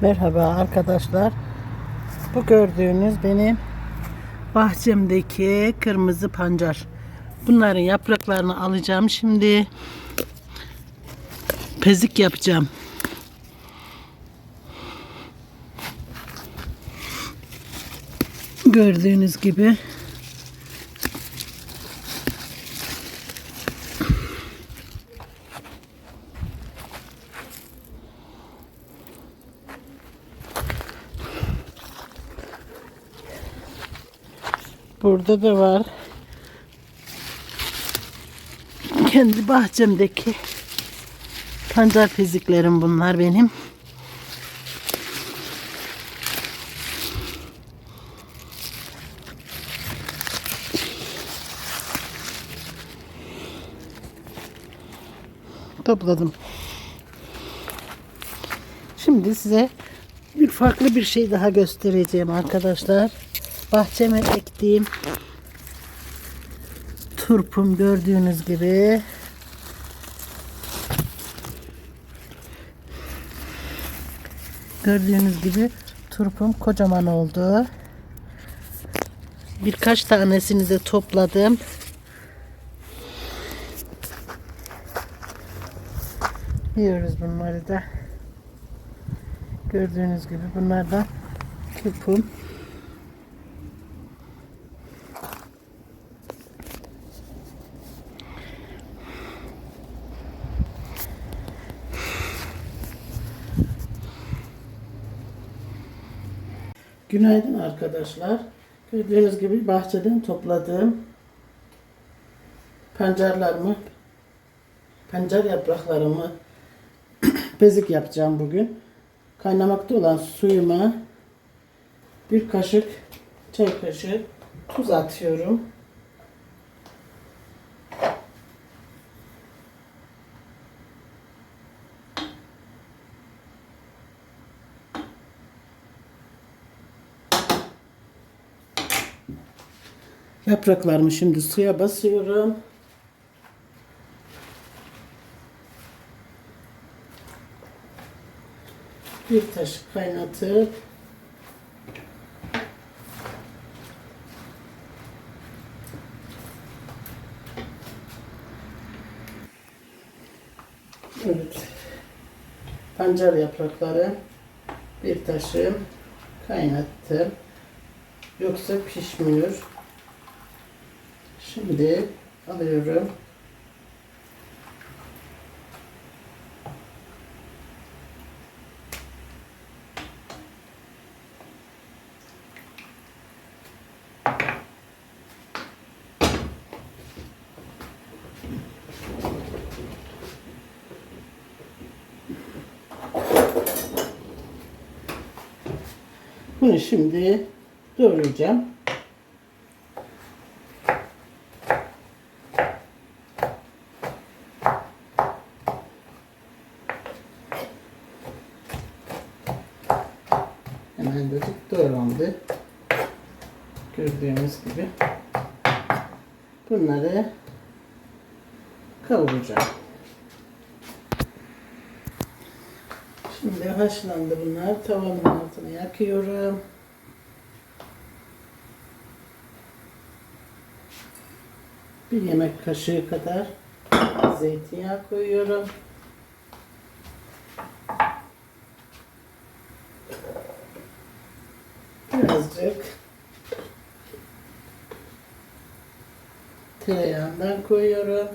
Merhaba arkadaşlar. Bu gördüğünüz benim bahçemdeki kırmızı pancar. Bunların yapraklarını alacağım şimdi. Pezik yapacağım. Gördüğünüz gibi Burada da var. Kendi bahçemdeki pancar fiziklerim bunlar benim. Topladım. Şimdi size bir farklı bir şey daha göstereceğim arkadaşlar. Bahçeme ektiğim turpum gördüğünüz gibi gördüğünüz gibi turpum kocaman oldu. Birkaç tanesini de topladım. Yiyoruz bunları da. Gördüğünüz gibi bunlar da turpum. Günaydın arkadaşlar. Gördüğünüz gibi bahçeden topladığım pancarlarımı, pancar yapraklarımı bezik yapacağım bugün. Kaynamakta olan suyuma bir kaşık çay kaşığı tuz atıyorum. Yapraklarımı şimdi suya basıyorum. Bir taş kaynatıp Evet. Pancar yaprakları bir taşım kaynattım. Yoksa pişmiyor. Şimdi alıyorum. Bunu şimdi doğrayacağım. Hemen dedik doğrandı. Gördüğünüz gibi. Bunları kavuracağım. Şimdi haşlandı bunlar. Tavanın altına yakıyorum. Bir yemek kaşığı kadar zeytinyağı koyuyorum. Birazcık tereyağından koyuyorum.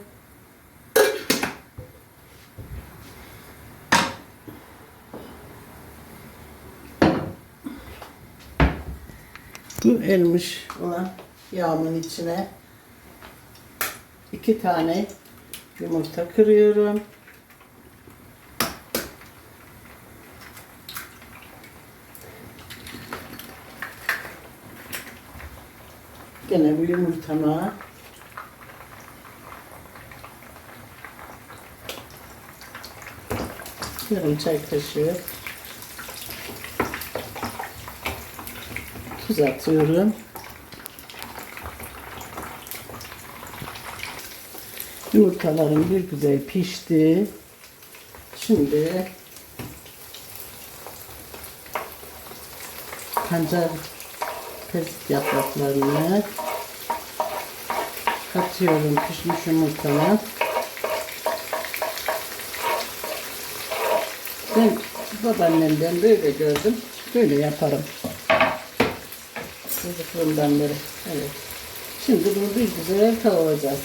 Bu elmiş olan yağımın içine iki tane yumurta kırıyorum. Gene bu yumurtama yarım çay kaşığı tuz atıyorum. Yumurtalarım bir güzel pişti. Şimdi pancar pezik yapraklarını katıyorum pişmiş yumurtama. Ben babaannemden böyle gördüm. Böyle yaparım. Çocukluğumdan beri. Evet. Şimdi bunu bir güzel kavuracağız.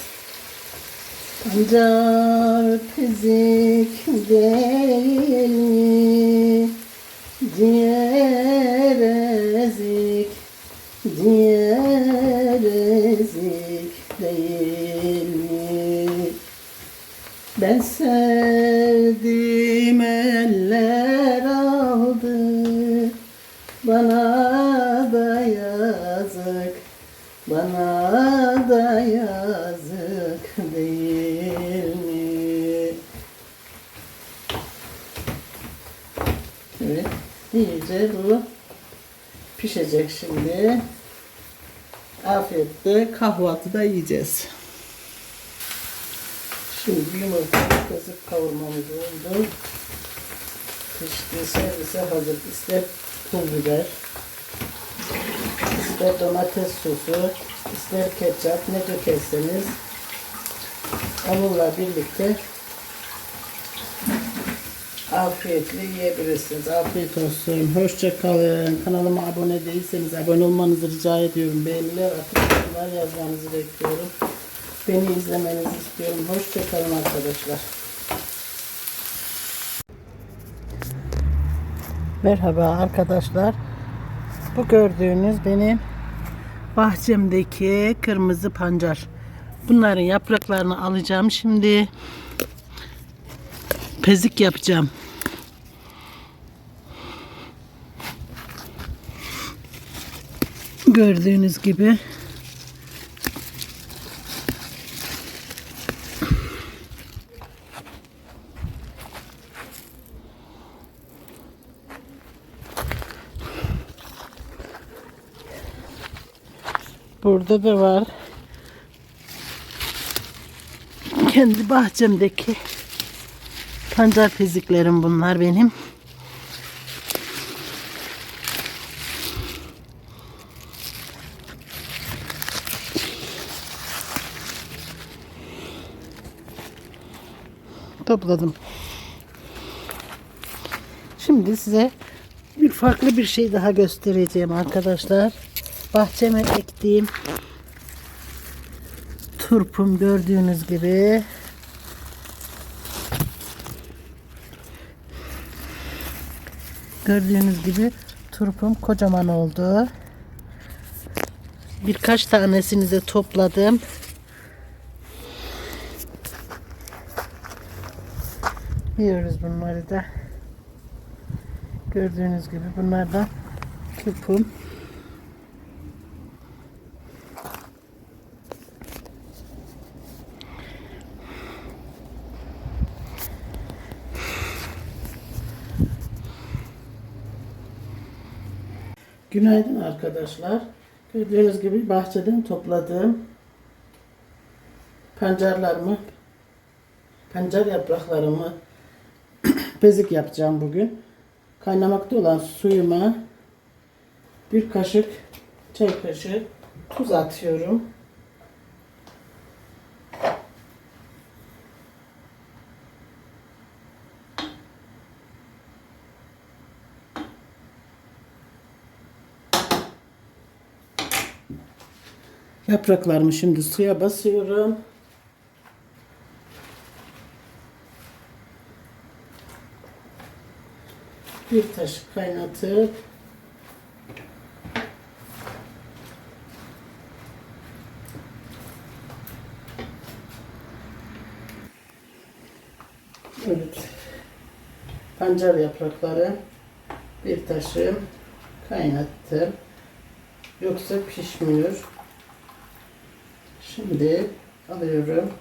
Pancar pezik değil mi? Diğer değil mi? Ben sevdim eller aldı Bana da yazık Bana da yazık değil mi? Evet iyice bu pişecek şimdi Afiyetle kahvaltıda yiyeceğiz. Şimdi yumurtayı kızıp kavurmamız oldu. Pişti servise hazır. İster pul biber, ister domates sosu, ister ketçap ne dökerseniz onunla birlikte afiyetle yiyebilirsiniz. Afiyet olsun. Hoşça kalın. Kanalıma abone değilseniz abone olmanızı rica ediyorum. Beğeniler atıp yorumlar yazmanızı bekliyorum. Beni izlemenizi istiyorum. Hoşça kalın arkadaşlar. Merhaba arkadaşlar. Bu gördüğünüz benim bahçemdeki kırmızı pancar. Bunların yapraklarını alacağım şimdi. Pezik yapacağım. Gördüğünüz gibi Burada da var. Kendi bahçemdeki pancar peziklerim bunlar benim. Topladım. Şimdi size bir farklı bir şey daha göstereceğim arkadaşlar. Bahçeme ektiğim turpum gördüğünüz gibi gördüğünüz gibi turpum kocaman oldu. Birkaç tanesini de topladım. Yiyoruz bunları da. Gördüğünüz gibi bunlar da turpum. Günaydın arkadaşlar. Gördüğünüz gibi bahçeden topladığım pancarlarımı, pancar yapraklarımı bezik yapacağım bugün. Kaynamakta olan suyuma bir kaşık çay kaşığı tuz atıyorum. Yapraklarımı şimdi suya basıyorum. Bir taş kaynatıp Evet. Pancar yaprakları bir taşı kaynattım. Yoksa pişmiyor. Şimdi alıyorum.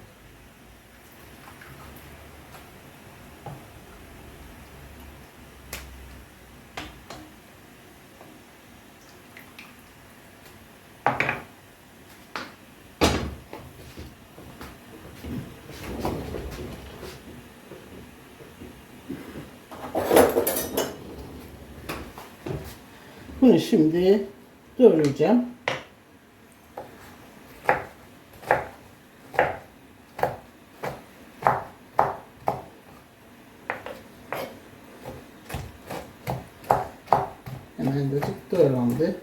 Bunu şimdi doğrayacağım. Hemen dedik doğrandı.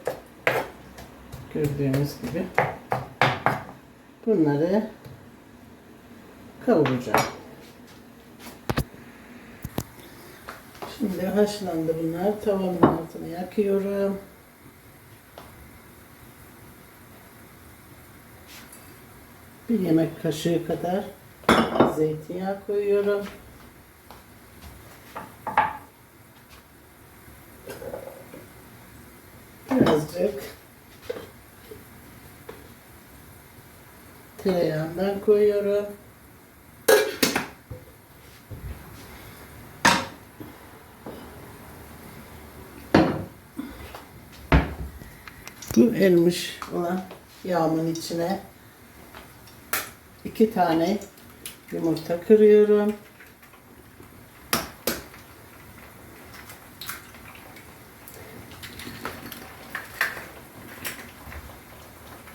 Gördüğünüz gibi. Bunları kavuracağım. Şimdi haşlandı bunlar. Tavanın altını yakıyorum. Bir yemek kaşığı kadar zeytinyağı koyuyorum. Birazcık tereyağından koyuyorum. Bu elmiş olan yağımın içine iki tane yumurta kırıyorum.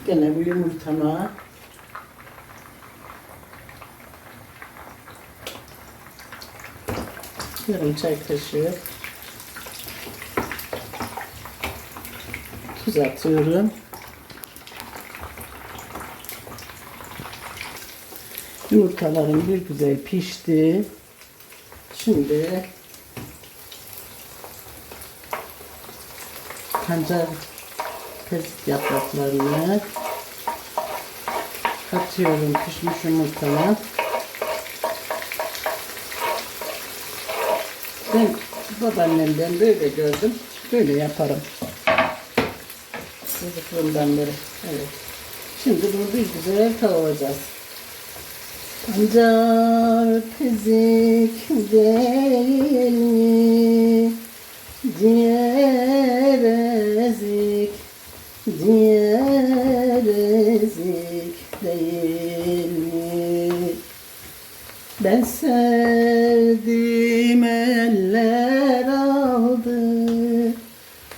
Gene bu yumurtama yarım çay kaşığı tuz. Yumurtalarım bir güzel pişti. Şimdi pancar pezik yapraklarını katıyorum pişmiş yumurtama. Ben babaannemden böyle gördüm. Böyle yaparım. Çocukluğumdan beri. Evet. Şimdi bunu bir güzel kavuracağız. Pancar pezik değil mi? Diğer ezik, diğer ezik değil mi? Ben sevdim eller aldı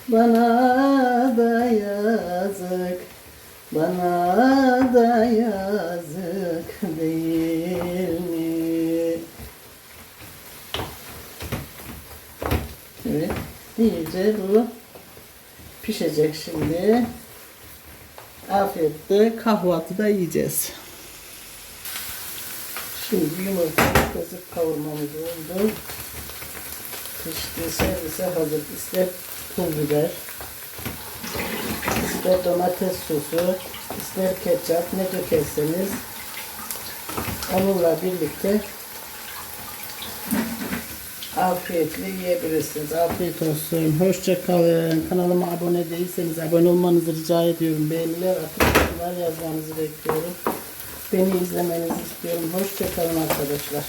Bana da yazık Bana da yazık değil mi? Evet iyice bu pişecek şimdi Afiyetle kahvaltıda yiyeceğiz. Şimdi yumurta kızıp kavurmamız oldu. Pişti servise hazır. İster pul biber, ister domates sosu, ister ketçap ne dökerseniz onunla birlikte afiyetle yiyebilirsiniz. Afiyet olsun. Hoşça kalın. Kanalıma abone değilseniz abone olmanızı rica ediyorum. Beğeniler atıp yorumlar yazmanızı bekliyorum. Beni izlemenizi istiyorum. Hoşça kalın arkadaşlar.